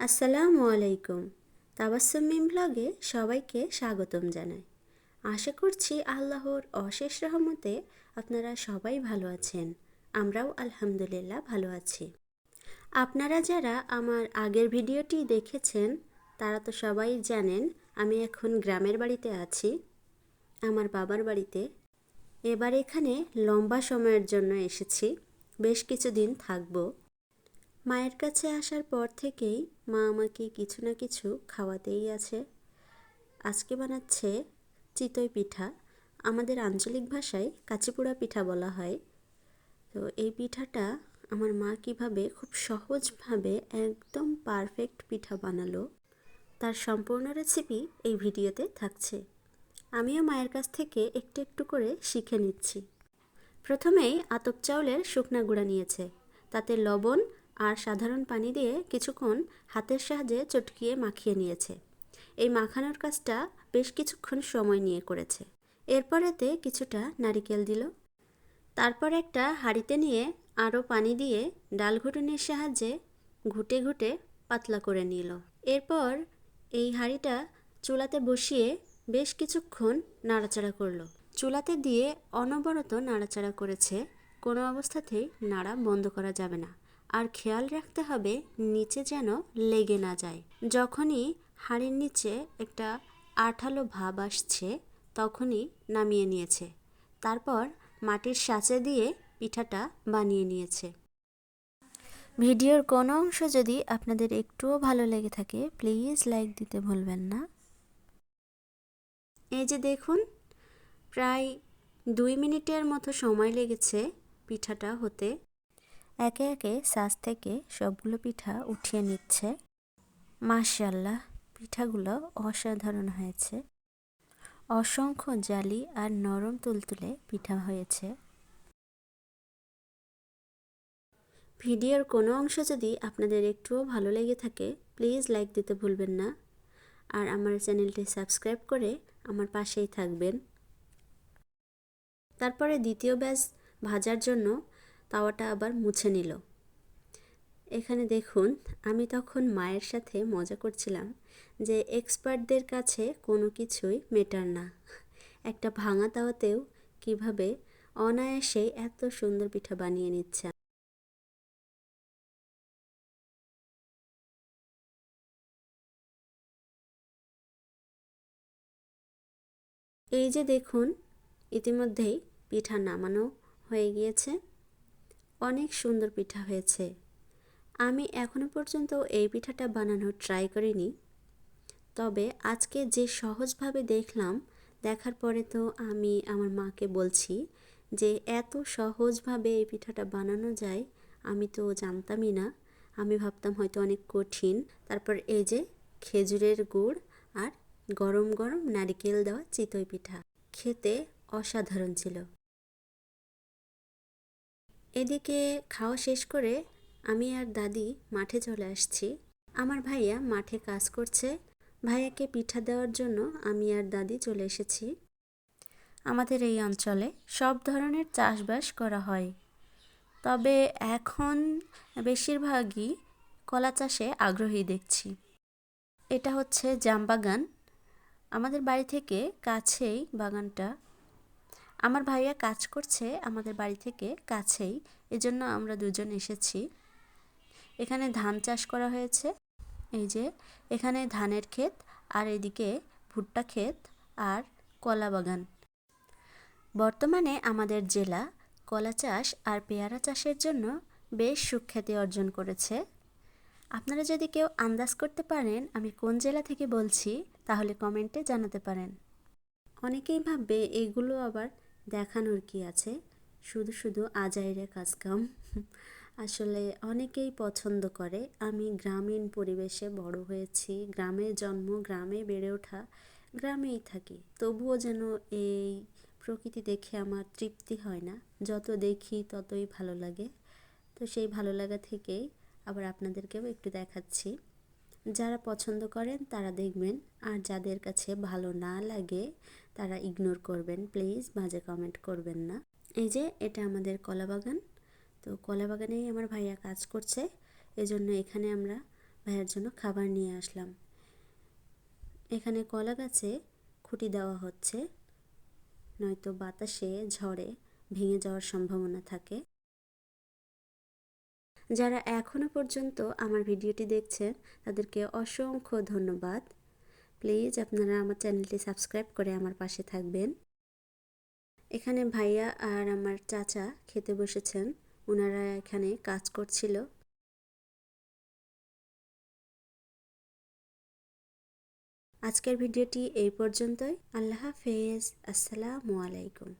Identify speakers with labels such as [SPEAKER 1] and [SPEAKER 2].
[SPEAKER 1] আসসালামু আলাইকুম। তাবাসসুম মিম ব্লগে সবাইকে স্বাগতম জানাই। আশা করছি আল্লাহর অশেষ রহমতে আপনারা সবাই ভালো আছেন। আমরাও আলহামদুলিল্লাহ ভালো আছি। আপনারা যারা আমার আগের ভিডিওটি দেখেছেন, তারা তো সবাই জানেন আমি এখন গ্রামের বাড়িতে আছি। আমার বাবার বাড়িতে। এবার এখানে লম্বা সময়ের জন্য এসেছি। বেশ কিছুদিন থাকব। মায়ের কাছে আসার পর থেকেই মা আমাকে কিছু না কিছু খাওয়াতেই আছে। আজকে বানাচ্ছে চিতই পিঠা। আমাদের আঞ্চলিক ভাষায় কাচিপুড়া পিঠা বলা হয়। তো এই পিঠাটা আমার মা কীভাবে খুব সহজভাবে একদম পারফেক্ট পিঠা বানালো, তার সম্পূর্ণ রেসিপি এই ভিডিওতে থাকছে। আমিও মায়ের কাছ থেকে একটু একটু করে শিখে নিচ্ছি। প্রথমেই আতপ চাউলের শুকনা গুঁড়া নিয়েছে। তাতে লবণ আর সাধারণ পানি দিয়ে কিছুক্ষণ হাতের সাহায্যে চটকিয়ে মাখিয়ে নিয়েছে। এই মাখানোর কাজটা বেশ কিছুক্ষণ সময় নিয়ে করেছে। এরপর এতে কিছুটা নারিকেল দিল। তারপর একটা হাঁড়িতে নিয়ে আরও পানি দিয়ে ডাল ঘুটুনির সাহায্যে ঘুটে ঘুটে পাতলা করে নিল। এরপর এই হাঁড়িটা চুলাতে বসিয়ে বেশ কিছুক্ষণ নাড়াচাড়া করল। চুলাতে দিয়ে অনবরত নাড়াচাড়া করেছে কোনো অবস্থাতেই নাড়া বন্ধ করা যাবে না। আর খেয়াল রাখতে হবে নিচে যেন লেগে না যায়। যখনই হাড়ির নিচে একটা আঠালো ভাব আসছে, তখনই নামিয়ে নিয়েছে। তারপর মাটির সাঁচে দিয়ে পিঠাটা বানিয়ে নিয়েছে। ভিডিওর কোনো অংশ যদি আপনাদের একটুও ভালো লেগে থাকে, প্লিজ লাইক দিতে ভুলবেন না। এই যে দেখুন, প্রায় দুই মিনিটের মতো সময় লেগেছে পিঠাটা হতে। একে একে সাজ থেকে সবগুলো পিঠা উঠিয়ে নিচ্ছে। মাশাল্লাহ পিঠাগুলো অসাধারণ হয়েছে। অসংখ্য জালি আর নরম তুলতুলে পিঠা হয়েছে। ভিডিওর কোনো অংশ যদি আপনাদের একটুও ভালো লেগে থাকে, প্লিজ লাইক দিতে ভুলবেন না। আর আমার চ্যানেলটি সাবস্ক্রাইব করে আমার পাশেই থাকবেন। তারপরে দ্বিতীয় ব্যাচ ভাজার জন্য তাওয়াটা আবার মুছে নিল। এখানে দেখুন, আমি তখন মায়ের সাথে মজা করছিলাম যে এক্সপার্টদের কাছে কোনো কিছুই মেটার না। একটা ভাঙা তাওয়াতেও কীভাবে অনায়াসে এত সুন্দর পিঠা বানিয়ে নিচ্ছে। এই যে দেখুন, ইতিমধ্যেই পিঠা নামানো হয়ে গিয়েছে। অনেক সুন্দর পিঠা হয়েছে। আমি এখনও পর্যন্ত এই পিঠাটা বানানোর ট্রাই করিনি। তবে আজকে যে সহজভাবে দেখলাম, দেখার পরে তো আমি আমার মাকে বলছি যে, এত সহজভাবে এই পিঠাটা বানানো যায়, আমি তো জানতামই না। আমি ভাবতাম হয়তো অনেক কঠিন। তারপর এই যে খেজুরের গুড় আর গরম গরম নারিকেল দেওয়া চিতই পিঠা, খেতে অসাধারণ ছিল। এদিকে খাওয়া শেষ করে আমি আর দাদি মাঠে চলে আসছি। আমার ভাইয়া মাঠে কাজ করছে। ভাইয়াকে পিঠা দেওয়ার জন্য আমি আর দাদি চলে এসেছি। আমাদের এই অঞ্চলে সব ধরনের চাষবাস করা হয়। তবে এখন বেশিরভাগই কলা চাষে আগ্রহী দেখছি। এটা হচ্ছে জাম বাগান আমাদের বাড়ি থেকে কাছেই বাগানটা। আমার ভাইয়া কাজ করছে আমাদের বাড়ি থেকে কাছেই, এজন্য আমরা দুজন এসেছি। এখানে ধান চাষ করা হয়েছে, এই যে এখানে ধানের ক্ষেত, আর এদিকে ভুট্টা ক্ষেত আর কলা বাগান। বর্তমানে আমাদের জেলা কলা চাষ আর পেয়ারা চাষের জন্য বেশ সুখ্যাতি অর্জন করেছে। আপনারা যদি কেউ আন্দাজ করতে পারেন আমি কোন জেলা থেকে বলছি, তাহলে কমেন্টে জানাতে পারেন। অনেকেই ভাববে এগুলো আবার দেখানোর কি আছে? শুধু শুধু আজাইরে কাজকাম আসলে অনেকেই পছন্দ করে। আমি গ্রামীণ পরিবেশে বড় হয়েছি। গ্রামে জন্ম, গ্রামে বেড়ে ওঠা, গ্রামেই থাকি। তবুও যেন এই প্রকৃতি দেখে আমার তৃপ্তি হয় না। যত দেখি ততই ভালো লাগে। তো সেই ভালো লাগা থেকেই আবার আপনাদেরকেও একটু দেখাচ্ছি। যারা পছন্দ করেন তারা দেখবেন, আর যাদের কাছে ভালো না লাগে তারা ইগনোর করবেন। প্লিজ বাজে কমেন্ট করবেন না। এই যে, এটা আমাদের কলা বাগান। তো কলা বাগানেই আমার ভাইয়া কাজ করছে। এজন্য এখানে আমরা ভাইয়ার জন্য খাবার নিয়ে আসলাম। এখানে কলা গাছে খুঁটি দেওয়া হচ্ছে। নয়তো বাতাসে ঝড়ে ভেঙে যাওয়ার সম্ভাবনা থাকে। যারা এখনও পর্যন্ত আমার ভিডিওটি দেখছেন তাদেরকে অসংখ্য ধন্যবাদ। প্লিজ আপনারা আমার চ্যানেলটি সাবস্ক্রাইব করে আমার পাশে থাকবেন। এখানে ভাইয়া আর আমার চাচা খেতে বসেছেন। ওনারা এখানে কাজ করছিল। আজকের ভিডিওটি এই পর্যন্তই। আল্লাহ হাফেজ। আসসালামু আলাইকুম।